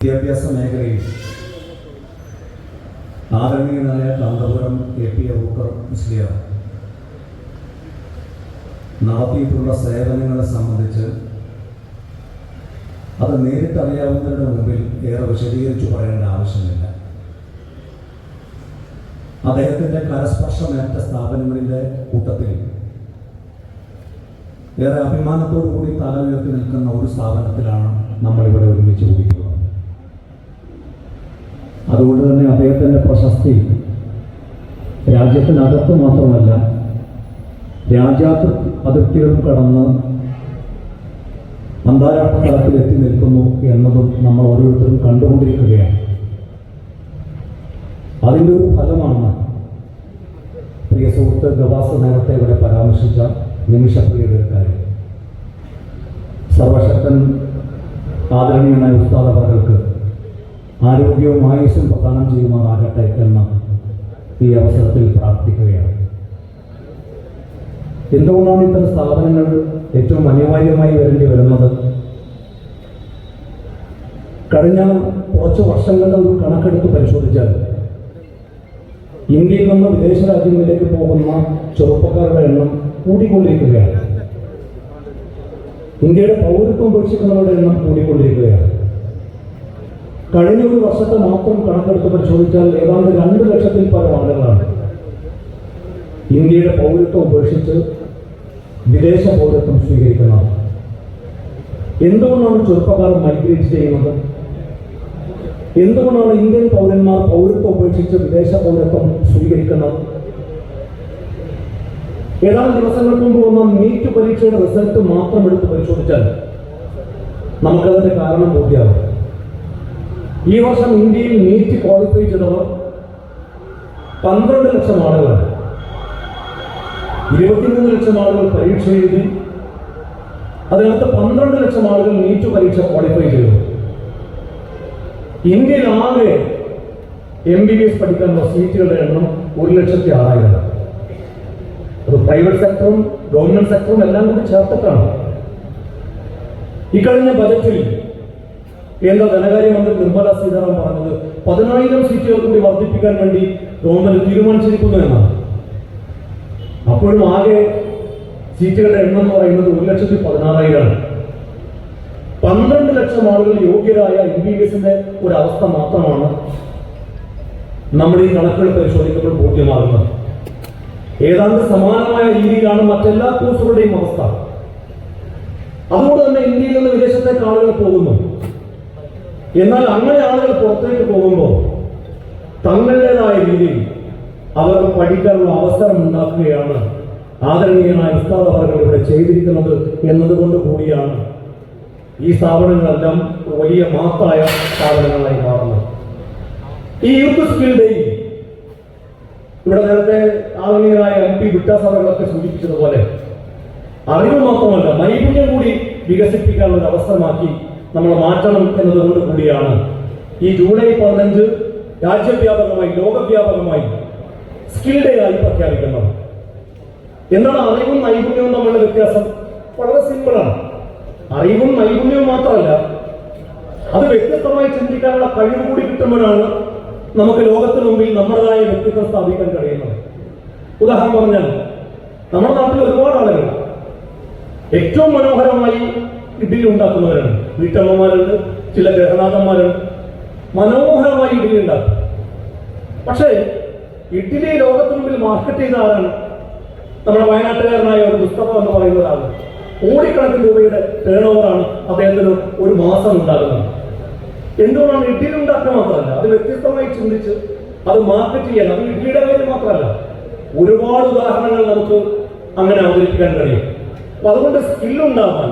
വിദ്യാഭ്യാസ മേഖലയിൽ ആദരണീയനായ കാന്തപുരം എ പി അബൂക്കർ മുസ്ലിയാർ നടത്തിയിട്ടുള്ള സേവനങ്ങളെ സംബന്ധിച്ച് അത് നേരിട്ടറിയാവുന്നവരുടെ മുമ്പിൽ ഏറെ വിശദീകരിച്ചു പറയേണ്ട ആവശ്യമില്ല. അദ്ദേഹത്തിന്റെ കരസ്പർശമേറ്റ സ്ഥാപനങ്ങളിലെ കൂട്ടത്തിൽ ഏറെ അഭിമാനത്തോടു കൂടി തല ഉയർത്തി നിൽക്കുന്ന ഒരു സ്ഥാപനത്തിലാണ് നമ്മളിവിടെ ഒരുമിച്ച് കൂടിയിട്ടുള്ളത് അതുകൊണ്ട് തന്നെ അദ്ദേഹത്തിന്റെ പ്രശസ്തി രാജ്യത്തിനകത്ത് മാത്രമല്ല രാജ്യത്ത് അതിർത്തികളും കടന്ന് അന്താരാഷ്ട്ര തലത്തിൽ എത്തി നിൽക്കുന്നു എന്നതും നമ്മൾ ഓരോരുത്തരും കണ്ടുകൊണ്ടിരിക്കുകയാണ്. അതിന്റെ ഒരു ഫലമാണ് പ്രിയ സുഹൃത്ത് ഗവാസ നേരത്തെ ഇവിടെ പരാമർശിച്ച നിമിഷപ്രിയയുടെ കാര്യം. സർവശക്തൻ ആദരണീയനായ ഉസ്താദവർക്ക് ആരോഗ്യവും ആയുസ്സും പ്രദാനം ചെയ്യുമാറാകട്ടെ എന്ന് ഈ അവസരത്തിൽ പ്രാർത്ഥിക്കുകയാണ്. എന്തുകൊണ്ടാണ് ഇത്തരം സ്ഥാപനങ്ങൾ ഏറ്റവും അനിവാര്യമായി വരേണ്ടി വരുന്നത്? കഴിഞ്ഞ കുറച്ച് വർഷങ്ങളുടെ ഒരു കണക്കെടുത്ത് പരിശോധിച്ചാൽ ഇന്ത്യയിൽ നിന്ന് വിദേശ രാജ്യങ്ങളിലേക്ക് പോകുന്ന ചെറുപ്പക്കാരുടെ എണ്ണം കൂടിക്കൊണ്ടിരിക്കുകയാണ്. ഇന്ത്യയുടെ പൗരത്വം ഉപേക്ഷിക്കുന്നവരുടെ എണ്ണം കൂടിക്കൊണ്ടിരിക്കുകയാണ്. കഴിഞ്ഞ ഒരു വർഷത്തെ മാത്രം കണക്കെടുത്ത് പരിശോധിച്ചാൽ ഏതാണ്ട് രണ്ട് ലക്ഷത്തിൽ പരം ആളുകളാണ്. ഇന്ത്യയുടെ പൗരത്വം ഉപേക്ഷിച്ച് വിദേശ പൗരത്വം സ്വീകരിക്കുന്നത് എന്തുകൊണ്ടാണ് ചെറുപ്പക്കാർ മൈഗ്രേറ്റ് ചെയ്യുന്നത്? എന്തുകൊണ്ടാണ് ഇന്ത്യൻ പൗരന്മാർ പൗരത്വം ഉപേക്ഷിച്ച് വിദേശ പൗരത്വം സ്വീകരിക്കുന്നത്? ഏതാനും ദിവസങ്ങൾക്ക് മുമ്പ് വന്ന നീറ്റ് പരീക്ഷയുടെ റിസൾട്ട് മാത്രം എടുത്ത് പരിശോധിച്ചാൽ നമുക്കതിന്റെ കാരണം ബോധ്യമാകും. ഈ വർഷം ഇന്ത്യയിൽ നീറ്റ് ക്വാളിഫൈ ചെയ്തവർ പന്ത്രണ്ട് ലക്ഷം ആളുകളാണ് ഇരുപത്തിമൂന്ന് ലക്ഷം ആളുകൾ പരീക്ഷ എഴുതി അതിനകത്ത് പന്ത്രണ്ട് ലക്ഷം ആളുകൾ നീറ്റ് പരീക്ഷ ക്വാളിഫൈ ചെയ്തു. ഇന്ത്യയിൽ ആകെ എം ബി ബി എസ് പഠിക്കാനുള്ള സീറ്റുകളുടെ എണ്ണം ഒരു ലക്ഷത്തി ആറായിരം. അത് പ്രൈവറ്റ് സെക്ടറും ഗവൺമെന്റ് സെക്ടറും എല്ലാം കൂടി ചേർത്തിട്ടാണ്. ഇക്കഴിഞ്ഞ ബജറ്റിൽ കേന്ദ്ര ധനകാര്യമന്ത്രി നിർമ്മല സീതാറാം പറഞ്ഞത്? പതിനായിരം സീറ്റുകൾ കൂടി വർദ്ധിപ്പിക്കാൻ വേണ്ടി ഗവൺമെന്റ് തീരുമാനിച്ചിരിക്കുന്നു എന്നാണ്. അപ്പോഴും ആകെ സീറ്റുകളുടെ എണ്ണം എന്ന് പറയുന്നത് ഒരു ലക്ഷത്തി പതിനാറായിരമാണ് പന്ത്രണ്ട് ലക്ഷം ആളുകൾ യോഗ്യരായ എം ബി എസിന്റെ ഒരു അവസ്ഥ മാത്രമാണ് നമ്മുടെ ഈ കണക്കുകൾ പരിശോധിക്കുമ്പോൾ ബോധ്യമാകുന്നത്. ഏതാണ്ട് സമാനമായ രീതിയിലാണ് മറ്റെല്ലാ കോഴ്സുകളുടെയും അവസ്ഥ. അതുകൊണ്ട് തന്നെ ഇന്ത്യയിൽ നിന്ന് വിദേശത്തേക്ക് ആളുകൾ പോകുന്നു. എന്നാൽ അങ്ങനെ ആളുകൾ പുറത്തേക്ക് പോകുമ്പോൾ തങ്ങളുടേതായ രീതിയിൽ അവർക്ക് പഠിക്കാനുള്ള അവസരം ഉണ്ടാക്കുകയാണ് ആദരണീയനായ ഉസ്താദ് അവർ ഇവിടെ ചെയ്തിരിക്കുന്നത് എന്നതുകൊണ്ട് കൂടിയാണ് ഈ സ്ഥാപനങ്ങളെല്ലാം വലിയ മാത്തായ സ്ഥാപനങ്ങളായി മാറുന്നത്. ഈ യൂത്ത് സ്കിൽ ഡേ ഇവിടെ നേരത്തെ ആദരണീയനായ എം പി വിട്ടാസാറുകളൊക്കെ സൂചിപ്പിച്ചതുപോലെ അറിവ് മാത്രമല്ല നൈപുണ്യം കൂടി വികസിപ്പിക്കാനുള്ള അവസരമാക്കി നമ്മൾ മാറ്റണം എന്നതുകൊണ്ട് കൂടിയാണ്. ഈ ജൂലൈ പതിനഞ്ച് രാജ്യവ്യാപകമായി ലോകവ്യാപകമായി സ്കിൽ ഡേ ആയി പ്രഖ്യാപിക്കുന്നത്. എന്താണ് അറിവും നൈപുണ്യവും തമ്മിലുള്ള വ്യത്യാസം? വളരെ സിമ്പിളാണ്. അറിവും നൈപുണ്യവും മാത്രമല്ല അത് വ്യത്യസ്തമായി ചിന്തിക്കാനുള്ള കഴിവ് കൂടി കിട്ടുമ്പോഴാണ് നമുക്ക് ലോകത്തിന് മുമ്പിൽ നമ്മുടേതായ വ്യക്തിത്വം സ്ഥാപിക്കാൻ കഴിയുന്നത്. ഉദാഹരണം പറഞ്ഞാൽ നമ്മുടെ നാട്ടിൽ ഒരുപാട് ആളുകൾ. ഏറ്റവും മനോഹരമായി ഇഡ്ഡലി ഉണ്ടാക്കുന്നവരാണ് വീട്ടമ്മമാരുണ്ട് ചില ഗ്രഹനാഥന്മാരുണ്ട് മനോഹരമായി ഇഡ്ഡലി ഉണ്ടാക്കും പക്ഷേ ഇഡ്ഡലി ലോകത്തിന് മുമ്പിൽ മാർക്കറ്റ് ചെയ്ത ആരാണ്? നമ്മുടെ വയനാട്ടുകാരനായ ഒരു പുസ്തകം എന്ന് പറയുന്ന ഒരാൾ കോടിക്കണക്കിന് രൂപയുടെ ടേൺ ഓവറാണ് അദ്ദേഹത്തിന് ഒരു മാസം ഉണ്ടാകുന്നത്. എന്തുകൊണ്ടാണ് ഇഡ്ഡലി ഉണ്ടാക്കുക മാത്രമല്ല അത് വ്യത്യസ്തമായി ചിന്തിച്ച് അത് മാർക്കറ്റ് ചെയ്യാൻ അത് ഇഡ്ഡലിയുടെ കാര്യം മാത്രമല്ല ഒരുപാട് ഉദാഹരണങ്ങൾ നമുക്ക് അങ്ങനെ അവതരിപ്പിക്കാൻ കഴിയും. അപ്പൊ അതുകൊണ്ട് സ്കില്ലുണ്ടാവാൻ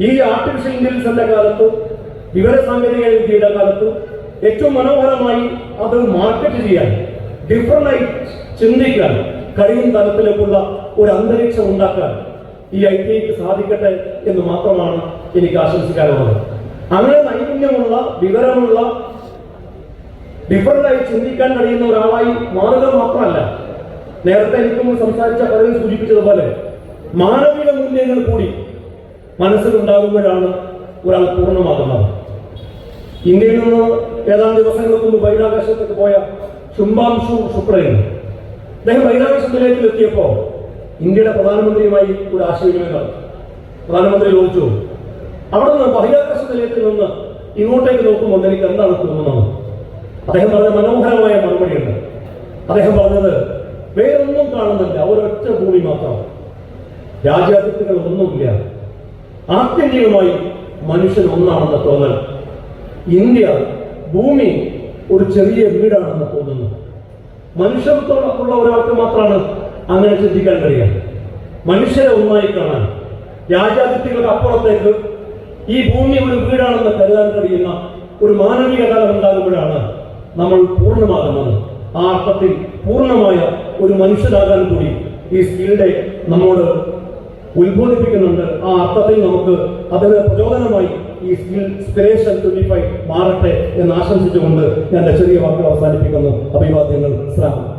ഈ ആർട്ടിഫിഷ്യൽ ഇന്റലിജൻസിന്റെ കാലത്ത് വിവര സാങ്കേതിക വിദ്യയുടെ കാലത്ത് ഏറ്റവും മനോഹരമായി അത് മാർക്കറ്റ് ചെയ്യാൻ ഡിഫറന്റായി ചിന്തിക്കാൻ കഴിയും തലത്തിലേക്കുള്ള ഒരു അന്തരീക്ഷം ഉണ്ടാക്കാൻ ഈ ഐ ടി ഐക്ക് സാധിക്കട്ടെ എന്ന് മാത്രമാണ് എനിക്ക് ആശംസിക്കാനുള്ളത്. അങ്ങനെ നൈപുണ്യമുള്ള വിവരമുള്ള ഡിഫറന്റായി ചിന്തിക്കാൻ കഴിയുന്ന ഒരാളായി മാറുക മാത്രമല്ല നേരത്തെ എനിക്ക് സംസാരിച്ച പലരും സൂചിപ്പിച്ചതുപോലെ മാനവിക മൂല്യങ്ങൾ കൂടി മനസ്സിലുണ്ടാകുമ്പോഴാണ് ഒരാൾ പൂർണമാകുന്നത്. ഇന്ത്യയിൽ നിന്ന് ഏതാനും ദിവസങ്ങൾക്ക് മുമ്പ് ബഹിരാകാശത്തേക്ക് പോയ ശുംബാംശു ശുക്രയിൽ അദ്ദേഹം ബഹിരാകാശ നിലയത്തിൽ എത്തിയപ്പോൾ ഇന്ത്യയുടെ പ്രധാനമന്ത്രിയുമായി ഒരു ആശയവിനിമയം നടത്തി. പ്രധാനമന്ത്രി ചോദിച്ചു അവിടെ നിന്ന് ബഹിരാകാശ നിലയത്തിൽ നിന്ന് ഇങ്ങോട്ടേക്ക് നോക്കുമ്പോൾ എനിക്ക് എന്താണ് തോന്നുന്നത്? അദ്ദേഹം പറഞ്ഞ മനോഹരമായ മറുപടിയുണ്ട്. അദ്ദേഹം പറഞ്ഞത് വേറൊന്നും കാണുന്നില്ല ഒരൊറ്റ ഭൂമി മാത്രം. രാജ്യാതിർത്തികൾ ഒന്നുമില്ല ആത്യന്തികമായി മനുഷ്യൻ ഒന്നാണെന്ന് തോന്നൽ. ഇന്ത്യ ഭൂമി ഒരു ചെറിയ വീടാണെന്ന് തോന്നുന്നു. മനുഷ്യത്വമുള്ള ഒരാൾക്ക് മാത്രമാണ് അങ്ങനെ ചിന്തിക്കാൻ കഴിയുക. മനുഷ്യരെ ഒന്നായി കാണാൻ രാജാതിഥ്യങ്ങൾക്ക് അപ്പുറത്തേക്ക് ഈ ഭൂമി ഒരു വീടാണെന്ന് കരുതാൻ കഴിയുന്ന ഒരു മാനവിക കാലം ഉണ്ടാകുമ്പോഴാണ് നമ്മൾ പൂർണമാകുന്നത്. ആ അർത്ഥത്തിൽ പൂർണമായ ഒരു മനുഷ്യരാകാൻ കൂടി ഈ സ്കീൽഡേ നമ്മോട് ഉത്ബോധിപ്പിക്കുന്നുണ്ട്. ആ അർത്ഥത്തിൽ നമുക്ക് അതിന് പ്രചോദനമായി ഈ ഇൻസ്പിറേഷൻ ട്വന്റി ഫൈവ് മാറട്ടെ എന്ന് ആശംസിച്ചുകൊണ്ട് ഞാൻ ചെറിയ വാക്കുകൾ അവസാനിപ്പിക്കുന്നു. അഭിവാദ്യങ്ങൾ ശ്രാമം